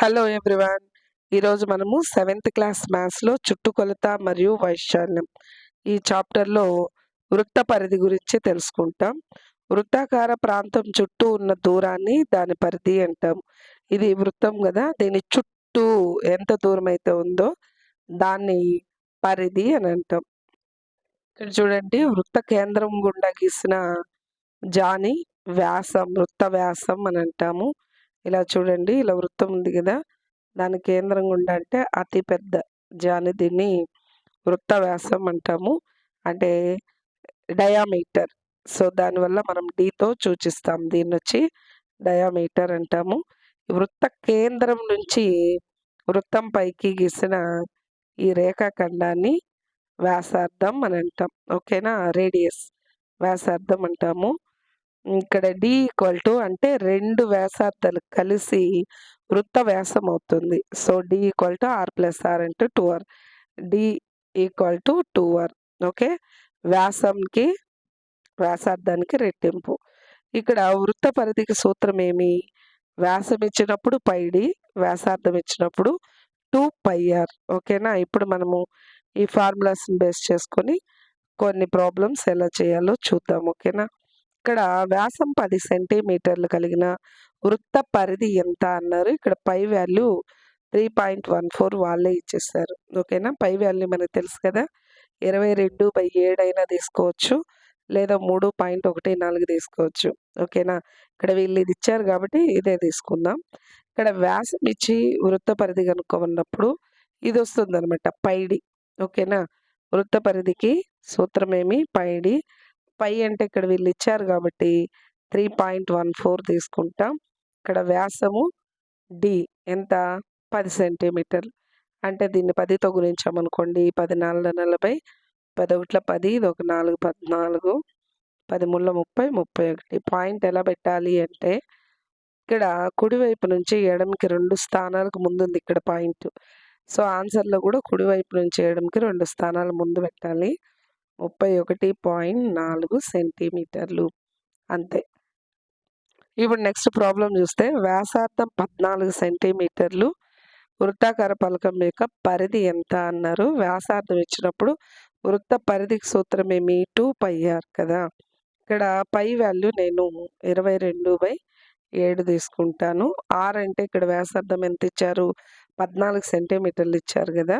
Hello everyone. ఈరోజు మనము seventh class మ్యాథ్స్లో చుట్టుకొలత మరియు వైశాల్యం ఈ చాప్టర్లో వృత్త పరిధి గురించి తెలుసుకుంటాం. వృత్తాకార ప్రాంతం చుట్టూ ఉన్న దూరాన్ని దాని పరిధి అంటాం. ఇది వృత్తం కదా దీని చుట్టూ ఎంత దూరం అయితే ఉందో దాన్ని పరిధి అని అంటాం. ఇక్కడ చూడండి వృత్త కేంద్రం గుండా గీసిన జాని వ్యాసం వృత్త వ్యాసం అని అంటాము. ఇలా చూడండి ఇలా వృత్తం ఉంది కదా! దాని కేంద్రం గుండా అంటే అతి పెద్ద జాని దీన్ని వృత్త వ్యాసం అంటాము. అంటే డయామీటర్. సో దానివల్ల మనం డీతో సూచిస్తాం. దీన్ని వచ్చి డయామీటర్ అంటాము. వృత్త కేంద్రం నుంచి వృత్తం పైకి గీసిన ఈ రేఖాఖండాన్ని వ్యాసార్థం అని అంటాం. ఓకేనా? రేడియస్ వ్యాసార్థం అంటాము. ఇక్కడ డి ఈక్వల్ టు అంటే రెండు వ్యాసార్థాలు కలిసి వృత్త వ్యాసం అవుతుంది. So D equal to R plus R అంటే two R D equal to two R okay వ్యాసంకి వ్యాసార్థానికి రెట్టింపు. ఇక్కడ వృత్త పరిధికి సూత్రం ఏమి? వ్యాసం ఇచ్చినప్పుడు పైడి వ్యాసార్థం ఇచ్చినప్పుడు టూ పై ఆర్ ఓకేనా ఇప్పుడు మనము ఈ ఫార్ములాస్ని బేస్ చేసుకొని కొన్ని ప్రాబ్లమ్స్ ఎలా చేయాలో చూద్దాం. ఓకేనా ఇక్కడ వ్యాసం పది సెంటీమీటర్లు కలిగిన వృత్త పరిధి ఎంత అన్నారు. ఇక్కడ pi value three point one four వాళ్ళే ఇచ్చేస్తారు ఓకేనా? పై వాల్యూ మనకు తెలుసు కదా? ఇరవై రెండు బై ఏడైనా తీసుకోవచ్చు. లేదా మూడు పాయింట్ ఒకటి నాలుగు తీసుకోవచ్చు. ఓకేనా? ఇక్కడ వీళ్ళు ఇది ఇచ్చారు కాబట్టి ఇదే తీసుకుందాం. ఇక్కడ వ్యాసం ఇచ్చి వృత్త పరిధి కనుక్కోమన్నప్పుడు ఇది వస్తుంది అనమాట పైడి. ఓకేనా? వృత్త పరిధికి సూత్రమేమి పైడి. పై అంటే ఇక్కడ వీళ్ళు ఇచ్చారు కాబట్టి త్రీ పాయింట్ వన్ ఫోర్ తీసుకుంటాం. ఇక్కడ వ్యాసము డి ఎంత? పది సెంటీమీటర్లు అంటే దీన్ని పదితో గురించామనుకోండి పది నాలుగు నలభై పదొకట్ల పది ఇది ఒక నాలుగు పద్నాలుగు పది ముళ్ళ ముప్పై ముప్పై ఒకటి. పాయింట్ ఎలా పెట్టాలి అంటే ఇక్కడ కుడివైపు నుంచి ఎడమకి రెండు స్థానాలకు ముందుంది ఇక్కడ పాయింట్. సో ఆన్సర్లో కూడా కుడివైపు నుంచి ఎడమకి రెండు స్థానాలు ముందు పెట్టాలి. ముప్పై ఒకటి పాయింట్ నాలుగు సెంటీమీటర్లు. అంతే. ఇప్పుడు నెక్స్ట్ ప్రాబ్లం చూస్తే వ్యాసార్థం పద్నాలుగు సెంటీమీటర్లు. వృత్తాకార పలకం యొక్క పరిధి ఎంత అన్నారు. వ్యాసార్థం ఇచ్చినప్పుడు వృత్త పరిధికి సూత్రం ఏమి? టూ పై ఆర్ కదా. ఇక్కడ పై వాల్యూ నేను ఇరవై రెండు బై ఏడు తీసుకుంటాను. ఆర్ అంటే ఇక్కడ వ్యాసార్థం ఎంత ఇచ్చారు? పద్నాలుగు సెంటీమీటర్లు ఇచ్చారు కదా.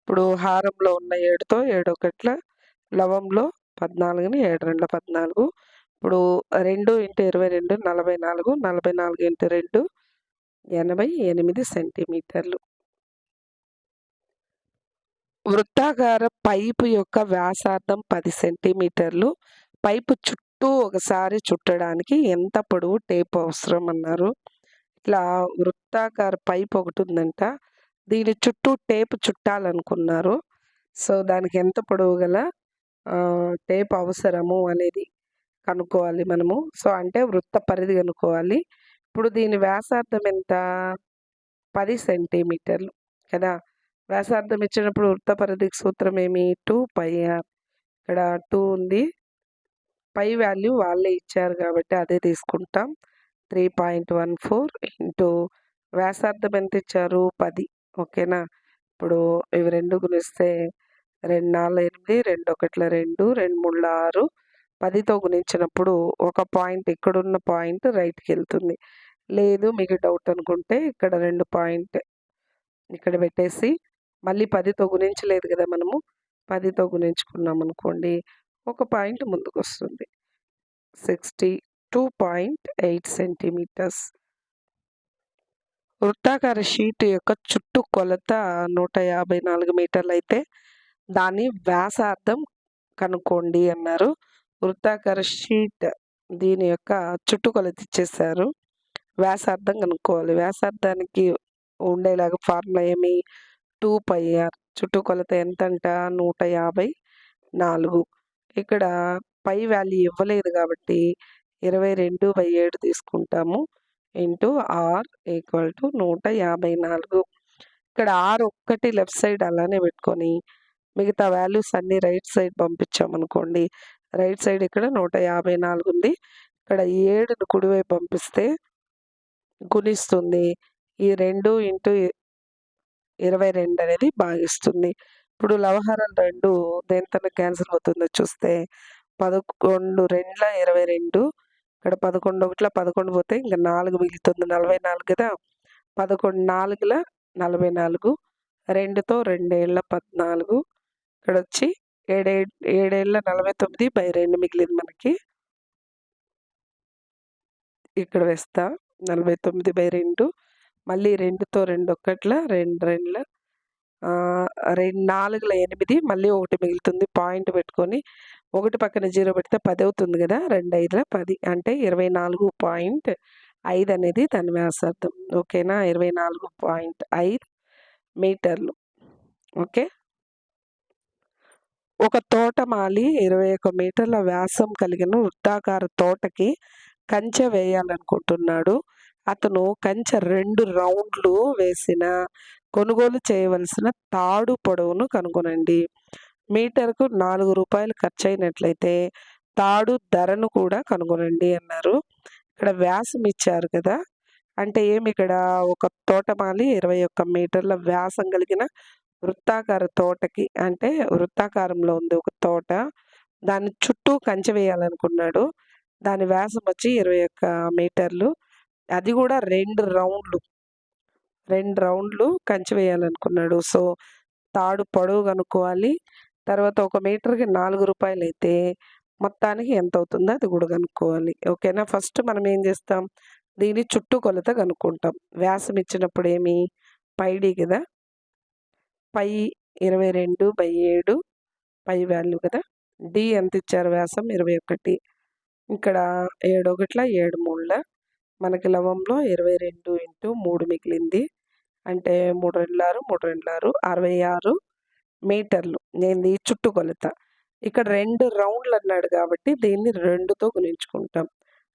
ఇప్పుడు హారంలో ఉన్న ఏడుతో ఏడు ఒకట్ల లవంలో పద్నాలుగుని ఏడు రెండు పద్నాలుగు. ఇప్పుడు రెండు ఇంటూ ఇరవై రెండు నలభై నాలుగు. నలభై నాలుగు ఇంటూ రెండు ఎనభై ఎనిమిది సెంటీమీటర్లు. వృత్తాకార పైపు యొక్క వ్యాసార్థం పది సెంటీమీటర్లు. పైపు చుట్టూ ఒకసారి చుట్టడానికి ఎంత పొడవు టేప్ అవసరం అన్నారు. ఇట్లా వృత్తాకార పైప్ ఒకటి ఉందంట. దీని చుట్టూ టేప్ చుట్టాలనుకున్నారు. సో దానికి ఎంత పొడవు గల టేప్ అవసరము అనేది కనుక్కోవాలి మనము. సో అంటే వృత్త పరిధి కనుక్కోవాలి. ఇప్పుడు దీని వ్యాసార్థం ఎంత? పది సెంటీమీటర్లు కదా? వ్యాసార్థం ఇచ్చినప్పుడు వృత్త పరిధికి సూత్రం ఏమి? Two pi R. ఇక్కడ టూ ఉంది. పై వాల్యూ వాళ్ళే ఇచ్చారు కాబట్టి అదే తీసుకుంటాం. Three point one four into వ్యాసార్థం ఎంత ఇచ్చారు? పది ఓకేనా? ఇప్పుడు ఇవి రెండు గుణిస్తే రెండు నాలుగు ఎనిమిది రెండు ఒకట్ల రెండు రెండు మూడు ఆరు. పదితో గుణించినప్పుడు ఒక పాయింట్ ఇక్కడున్న పాయింట్ రైట్కి వెళ్తుంది లేదు మీకు డౌట్ అనుకుంటే ఇక్కడ రెండు పాయింట్ ఇక్కడ పెట్టేసి మళ్ళీ పదితో గుణించలేదు కదా మనము. పదితో గుణించుకున్నాం అనుకోండి ఒక పాయింట్ ముందుకు వస్తుంది sixty two point eight centimetres. వృత్తాకార షీట్ యొక్క చుట్టూ కొలత నూట యాభై నాలుగు మీటర్లు అయితే దాని వ్యాసార్థం కనుక్కోండి అన్నారు. వృత్తాకార షీట్ దీని యొక్క చుట్టుకొలత ఇచ్చేసారు వ్యాసార్థం కనుక్కోవాలి. వ్యాసార్థానికి ఉండేలాగా ఫార్ములా ఏమి? Two pi R. చుట్టుకొలత ఎంత అంట నూట యాభై నాలుగు. ఇక్కడ పై వాల్యూ ఇవ్వలేదు కాబట్టి ఇరవై రెండు బై ఏడు తీసుకుంటాము. ఇంటూ ఆర్ ఈక్వల్ టు నూట యాభై నాలుగు. ఇక్కడ ఆర్ ఒక్కటి లెఫ్ట్ సైడ్ అలానే పెట్టుకొని మిగతా వాల్యూస్ అన్ని రైట్ సైడ్ పంపించామనుకోండి రైట్ సైడ్ ఇక్కడ నూట యాభై నాలుగు ఉంది. ఇక్కడ ఏడును కుడివైపు పంపిస్తే గుణిస్తుంది. ఈ రెండు ఇంటూ ఇరవై రెండు అనేది భాగిస్తుంది. ఇప్పుడు లవహారం రెండు దేంతో క్యాన్సిల్ అవుతుందో చూస్తే పదకొండు రెండుల ఇరవై రెండు ఇక్కడ పదకొండు ఒకట్ల పదకొండు పోతే ఇంకా నాలుగు మిగులుతుంది. నలభై నాలుగు కదా? పదకొండు నాలుగుల నలభై నాలుగు రెండుతో రెండేళ్ళ పద్నాలుగు ఇక్కడ వచ్చి ఏడే ఏడేళ్ళ నలభై తొమ్మిది బై రెండు మిగిలింది మనకి. ఇక్కడ వేస్తా. నలభై తొమ్మిది బై రెండు. మళ్ళీ రెండుతో రెండు ఒక్కట్ల రెండు రెండుల రెండు నాలుగుల ఎనిమిది మళ్ళీ ఒకటి మిగులుతుంది. పాయింట్ పెట్టుకొని ఒకటి పక్కన జీరో పెడితే పది అవుతుంది కదా? రెండు ఐదుల పది అంటే ఇరవై నాలుగు పాయింట్ ఐదు అనేది దాని వ్యాసార్థం. ఓకేనా? ఇరవై నాలుగు పాయింట్ ఐదు మీటర్లు. ఓకే? ఒక తోటమాలి ఇరవై ఒక మీటర్ల వ్యాసం కలిగిన వృత్తాకార తోటకి కంచె వేయాలనుకుంటున్నాడు. అతను కంచె రెండు రౌండ్లు వేసిన కొనుగోలు చేయవలసిన తాడు పొడవును కనుగొనండి. మీటర్కు నాలుగు రూపాయలు ఖర్చు అయినట్లయితే తాడు ధరను కూడా కనుగొనండి అన్నారు. ఇక్కడ వ్యాసం ఇచ్చారు కదా అంటే ఏమి ఇక్కడ ఒక తోటమాలి ఇరవై ఒక్క మీటర్ల వ్యాసం కలిగిన వృత్తాకార తోటకి అంటే వృత్తాకారంలో ఉంది ఒక తోట. దాని చుట్టూ కంచె వేయాలనుకున్నాడు. దాని వ్యాసం వచ్చి ఇరవై ఒక్క మీటర్లు. అది కూడా రెండు రౌండ్లు. రెండు రౌండ్లు కంచె వేయాలనుకున్నాడు. సో తాడు పొడవు కనుక్కోవాలి. తర్వాత ఒక మీటర్కి నాలుగు రూపాయలు అయితే మొత్తానికి ఎంత అవుతుందో అది కూడా కనుక్కోవాలి. ఓకేనా? ఫస్ట్ మనం ఏం చేస్తాం? దీని చుట్టూ కొలత కనుక్కుంటాం. వ్యాసం ఇచ్చినప్పుడు ఏమి? పైడి కదా? పై ఇరవై రెండు బై ఏడు పై వాల్యూ కదా? డి ఎంత ఇచ్చారు వ్యాసం? ఇరవై ఒకటి. ఇక్కడ ఏడు ఒకట్ల ఏడు మూడుల. మనకి లవంలో ఇరవై రెండు ఇంటూ మూడు మిగిలింది. అంటే మూడు రెండులారు మూడు రెండులారు అరవై ఆరు మీటర్లు. నేను ఈ చుట్టుకొలత ఇక్కడ రెండు రౌండ్లు అన్నాడు కాబట్టి దీన్ని రెండుతో గుణించుకుంటాం.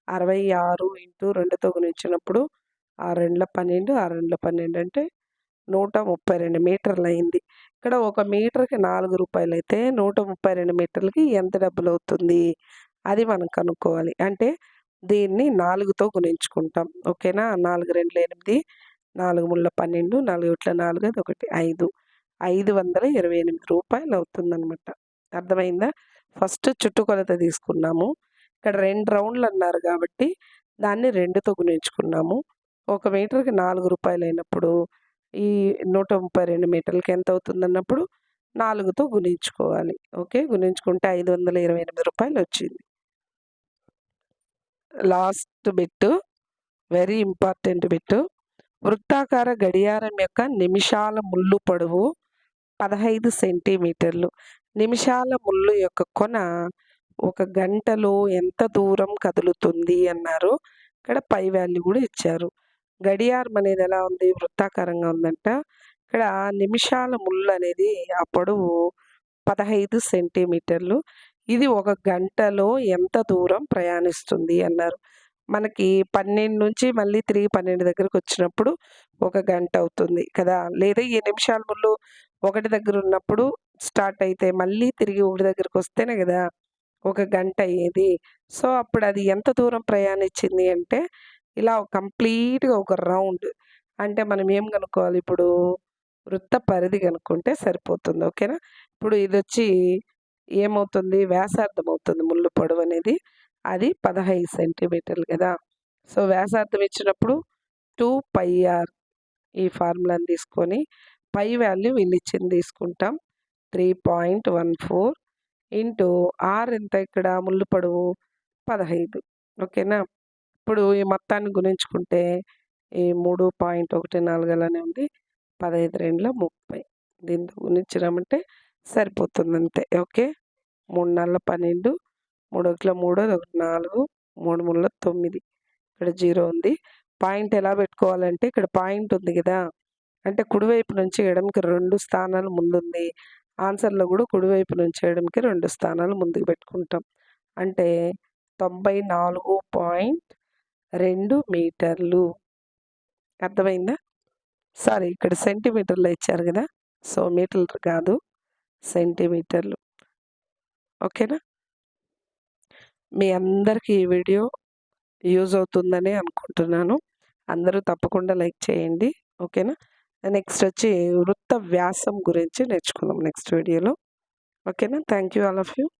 అరవై ఆరు ఇంటూ రెండుతో గుణించినప్పుడు ఆ రెండుల పన్నెండు ఆ రెండుల పన్నెండు అంటే నూట ముప్పై రెండు మీటర్లు అయింది. ఇక్కడ ఒక మీటర్కి నాలుగు రూపాయలు అయితే నూట ముప్పై రెండు మీటర్లకి ఎంత డబ్బులు అవుతుంది? అది మనం కనుక్కోవాలి. అంటే దీన్ని నాలుగుతో గుణించుకుంటాం. ఓకేనా? నాలుగు రెండు ఎనిమిది నాలుగు ముళ్ళ పన్నెండు నాలుగు ఇట్ల నాలుగు అది ఒకటి ఐదు. ఐదు వందల ఇరవై ఎనిమిది రూపాయలు అవుతుందన్నమాట. అర్థమైందా? ఫస్ట్ చుట్టుకొలత తీసుకున్నాము. ఇక్కడ రెండు రౌండ్లు అన్నారు కాబట్టి దాన్ని రెండుతో గుణించుకున్నాము. ఒక మీటర్కి నాలుగు రూపాయలు అయినప్పుడు ఈ నూట ముప్పై రెండు మీటర్లకి ఎంత అవుతుంది అన్నప్పుడు నాలుగుతో గుణించుకోవాలి. ఓకే? గుణించుకుంటే ఐదు వందల ఇరవై ఎనిమిది రూపాయలు వచ్చింది. Last bit very important bit వృత్తాకార గడియారం యొక్క నిమిషాల ముళ్ళు పొడవు పదహైదు సెంటీమీటర్లు. నిమిషాల ముళ్ళు యొక్క కొన ఒక గంటలో ఎంత దూరం కదులుతుంది అన్నారు. ఇక్కడ పై వాల్యూ కూడా ఇచ్చారు. గడియారం అనేది ఎలా ఉంది? వృత్తాకారంగా ఉందంట. ఇక్కడ నిమిషాల ముళ్ళు అనేది ఆ పొడవు పదహైదు సెంటీమీటర్లు. ఇది ఒక గంటలో ఎంత దూరం ప్రయాణిస్తుంది అన్నారు. మనకి పన్నెండు నుంచి మళ్ళీ తిరిగి పన్నెండు దగ్గరకు వచ్చినప్పుడు ఒక గంట అవుతుంది కదా. లేదా ఈ నిమిషాల ముళ్ళు ఒకటి దగ్గర ఉన్నప్పుడు స్టార్ట్ అయితే మళ్ళీ తిరిగి ఒకటి దగ్గరకు వస్తేనే కదా ఒక గంట అయ్యేది. సో అప్పుడు అది ఎంత దూరం ప్రయాణించింది అంటే ఇలా కంప్లీట్గా ఒక రౌండ్. అంటే మనం ఏం కనుక్కోవాలి ఇప్పుడు వృత్త పరిధి కనుక్కుంటే సరిపోతుంది. ఓకేనా? ఇప్పుడు ఇది వచ్చి ఏమవుతుంది? వ్యాసార్థం అవుతుంది ముళ్ళు పొడవు అనేది. అది పదహైదు సెంటీమీటర్లు కదా! సో వ్యాసార్థం ఇచ్చినప్పుడు టూ పై ఆర్ ఈ ఫార్ములాని తీసుకొని పై వాల్యూ వీళ్ళు ఇచ్చింది తీసుకుంటాం. Three point one four into R ఎంత ఇక్కడ? ముళ్ళు పొడవు పదహైదు. ఓకేనా? ఇప్పుడు ఈ మొత్తాన్ని గుణించుకుంటే ఈ మూడు పాయింట్ ఒకటి నాలుగు అలానే ఉంది? పదహైదు రెండుల ముప్పై. దీంతో గుణించినామంటే సరిపోతుంది అంతే ఓకే? మూడు నెలల పన్నెండు మూడు ఒకటిలో మూడు ఒకటి నాలుగు మూడు మూడులో తొమ్మిది. ఇక్కడ జీరో ఉంది. పాయింట్ ఎలా పెట్టుకోవాలంటే ఇక్కడ పాయింట్ ఉంది కదా? అంటే కుడివైపు నుంచి ఎడమకి రెండు స్థానాలు ముందుంది. ఆన్సర్లో కూడా కుడివైపు నుంచి ఎడమకి రెండు స్థానాలు ముందుకు పెట్టుకుంటాం. అంటే తొంభై నాలుగు పాయింట్ రెండు మీటర్లు. అర్థమైందా? సారీ ఇక్కడ సెంటీమీటర్లో ఇచ్చారు కదా? సో మీటర్లు కాదు సెంటీమీటర్లు. ఓకేనా? మీ అందరికీ ఈ వీడియో యూజ్ అవుతుందని అనుకుంటున్నాను. అందరూ తప్పకుండా లైక్ చేయండి. ఓకేనా? నెక్స్ట్ వచ్చి వృత్త వ్యాసం గురించి నేర్చుకుందాం నెక్స్ట్ వీడియోలో. ఓకేనా? Thank you all of you.